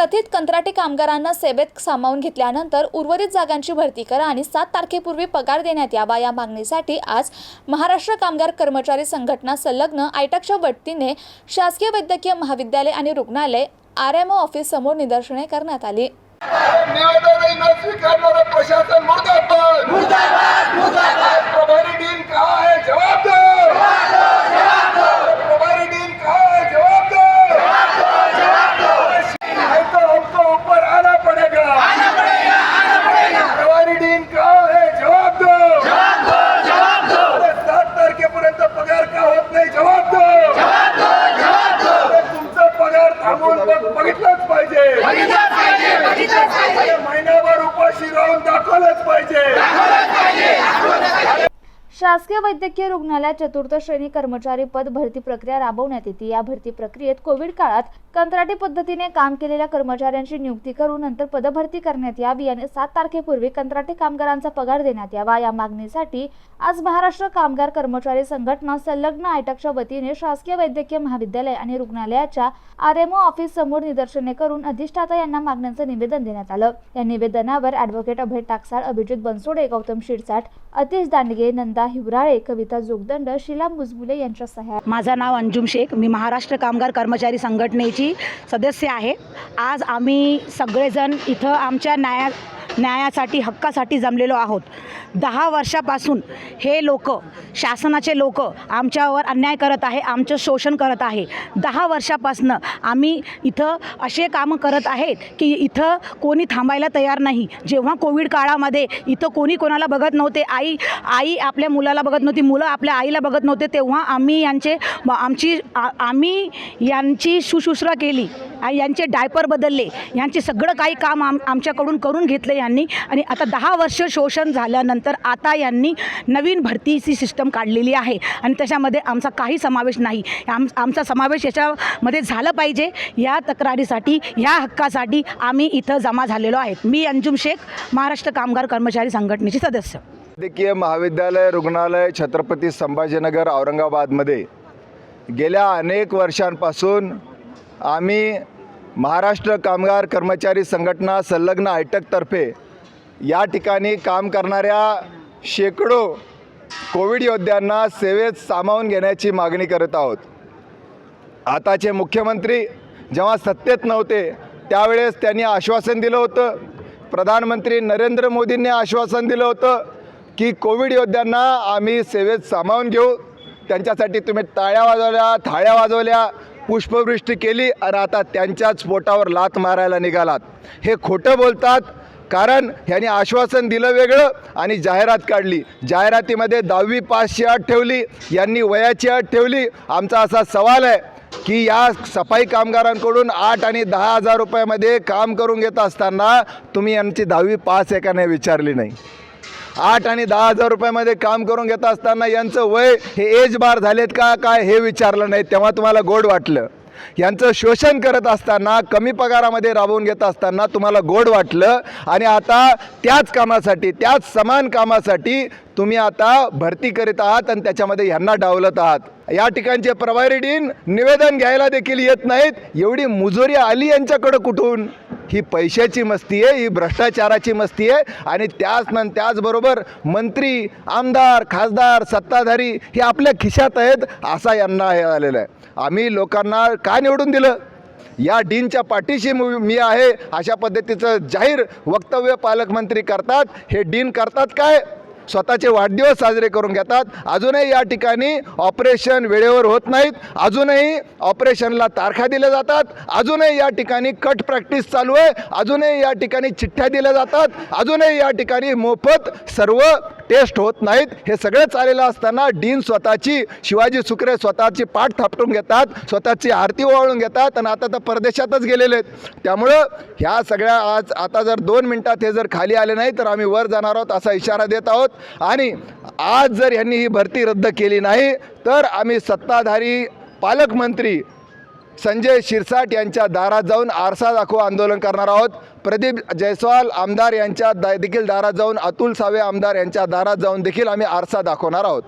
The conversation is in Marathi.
कथित कंत्राटी कामगारांना सेवेत सामावून घेतल्यानंतर उर्वरित जागांची भरती करा आणि सात तारखेपूर्वी पगार देण्यात यावा या मागणीसाठी आज महाराष्ट्र कामगार कर्मचारी संघटना संलग्न आयटकच्या वतीने शासकीय वैद्यकीय महाविद्यालय आणि रुग्णालय आर एम ओ ऑफिस समोर निदर्शने करण्यात आली निवेदनही न स्वीकारणारं प्रशासन मुर्दाबाद प्रभारी डीन का है जवाब दो प्रभारी डीन का है जवाब दो नहीं तो हमको ऊपर आना पड़ेगा प्रभारी डीन का है जवाब दो अरे सात तारखेपर्यंत पगार का होत नाही जवाब दो अरे तुमचा पगार थांबवून बघ- बघितलंच पाहिजे अरे महिनाभर उपाशी राहून दाखवलंच पाहिजे शासकीय वैद्यकीय रुग्णालयात चतुर्थ श्रेणी कर्मचारी पद भरती प्रक्रिया राबवण्यात येते. या भरती प्रक्रियेत कोविड काळात कंत्राटी पद्धतीने काम केलेल्या कर्मचाऱ्यांची नियुक्ती करून नंतर पदभरती करण्यात यावी आणि सात तारखेपूर्वी कंत्राटी कामगारांचा पगार देण्यात यावा. या मागणीसाठी आज महाराष्ट्र कामगार कर्मचारी संघटना संलग्न आयटकच्या वतीने शासकीय वैद्यकीय महाविद्यालय आणि रुग्णालयाच्या आर एम ओ ऑफिस समोर निदर्शने करून अधिष्ठाता यांना मागण्यांचं निवेदन देण्यात आलं. या निवेदनावर ॲडव्होकेट अभय टाकसाळ अभिजित बनसोडे गौतम शिरसाट अतिश दांडगे नंदा हिवराळे कविता जोगदंड शिला मुजबुले यांच्या सह्या माझं नाव अंजुम शेख. मी महाराष्ट्र कामगार कर्मचारी संघटनेची सदस्य आहे. आज आम्ही सगळेजण इथं आमच्या न्याया न्यायासाठी हक्कासाठी जमलेलो आहोत. दहा वर्षापासून हे लोक शासनाचे लोक आमच्यावर अन्याय करत आहे आमचं शोषण करत आहे. दहा वर्षापासनं आम्ही इथं असे कामं करत आहेत की इथं कोणी थांबायला तयार नाही. जेव्हा कोविड काळामध्ये इथं कोणी कोणाला बघत नव्हते आई आई आपल्या मुलाला बघत नव्हती मुलं आपल्या आईला बघत नव्हते तेव्हा आम्ही यांचे म- आमची आम्ही यांची शुश्रूषा केली. आणि यांचे डायपर बदलले. यांचे सगळं काही काम आम आमच्याकडून करून घेतलं यांनी. आणि आता दहा वर्ष शोषण झाल्यानंतर आता यांनी नवीन भरतीची सिस्टम काढलेली आहे. आणि त्याच्यामध्ये आमचा काही समावेश नाही. आम आमचा समावेश याच्यामध्ये झाला पाहिजे. या तक्रारीसाठी या हक्कासाठी आम्ही इथं जमा झालेलो आहेत. मी अंजुम शेख महाराष्ट्र कामगार कर्मचारी संघटनेचे सदस्य. वैद्यकीय महाविद्यालय रुग्णालय छत्रपती संभाजीनगर औरंगाबादमध्ये गेल्या अनेक वर्षांपासून आम्ही महाराष्ट्र कामगार कर्मचारी संघटना संलग्न आयटकतर्फे या ठिकाणी काम करणाऱ्या शेकडो कोविड योद्ध्यांना सेवेत सामावून घेण्याची मागणी करत आहोत. आताचे मुख्यमंत्री जेव्हा सत्तेत नव्हते त्यावेळेस त्यांनी आश्वासन दिलं होतं. प्रधानमंत्री नरेंद्र मोदींनी आश्वासन दिलं होतं की कोविड योद्ध्यांना आम्ही सेवेत सामावून घेऊ. त्यांच्यासाठी तुम्ही टाळ्या वाजवल्या थाळ्या वाजवल्या. पुष्पवृष्टी केली आणि आता त्यांच्याच पोटावर लात मारायला निघालात. हे खोटं बोलतात कारण ह्याने आश्वासन दिलं वेगळं आणि जाहिरात काढली. जाहिरातीमध्ये दहावी पासची अट ठेवली यांनी वयाची अट ठेवली. आमचा असा सवाल आहे की या सफाई कामगारांकडून आठ आणि दहा हजार रुपयामध्ये काम करून घेत असताना तुम्ही यांची दहावी पास आहे का नाही विचारली नाही? आठ आणि दहा हजार रुपयामध्ये काम करून घेत असताना यांचं वय हे एज बार झालेत का काय हे विचारलं नाही तेव्हा तुम्हाला गोड वाटलं. यांचं शोषण करत असताना कमी पगारामध्ये राबवून घेत असताना तुम्हाला गोड वाटलं. आणि आता त्याच कामासाठी त्याच समान कामासाठी तुम्ही आता भरती करीत आहात आणि त्याच्यामध्ये ह्यांना डावलत आहात. या ठिकाणचे प्रभारी डीन निवेदन घ्यायला देखील येत नाहीत. एवढी मुजोरी आली यांच्याकडं कुठून? ही पैशाची मस्ती आहे ही भ्रष्टाचाराची मस्ती आहे. आणि त्याच न त्याचबरोबर मंत्री आमदार खासदार सत्ताधारी हे आपल्या खिशात आहेत असा यांना हे आलेलं आहे. आम्ही लोकांना का निवडून दिलं? या डीनच्या पाठीशी मी आहे अशा पद्धतीचं जाहीर वक्तव्य पालकमंत्री करतात. हे डीन करतात काय? स्वतःचे वाढदिवस साजरे करून घेतात. अजूनही या ठिकाणी ऑपरेशन वेळेवर होत नाहीत. अजूनही ऑपरेशनला तारखा दिल्या जातात. अजूनही या ठिकाणी कट प्रॅक्टिस चालू आहे. अजूनही या ठिकाणी चिठ्ठ्या दिल्या जातात. अजूनही या ठिकाणी मोफत सर्व टेस्ट होत नाहीत. हे सगळं चाललेलं असताना डीन स्वतःची शिवाजी सुकरे स्वतःची पाठ थापटून घेतात स्वतःची आरती ओवाळून घेतात आणि आता तर परदेशातच गेलेले आहेत. त्यामुळं ह्या सगळ्या आज आता जर दोन मिनटात हे जर खाली आले नाही तर आम्ही वर जाणार आहोत असा इशारा देत आहोत. आणि आज जर यांनी ही भरती रद्द केली नाही तर आम्ही सत्ताधारी पालकमंत्री संजय शिरसाट यांच्या दारात जाऊन आरसा दाखव आंदोलन करणार आहोत. प्रदीप जयस्वाल आमदार यांच्या दा देखील दारात जाऊन अतुल सावे आमदार यांच्या दारात जाऊन देखील आम्ही आरसा दाखवणार आहोत.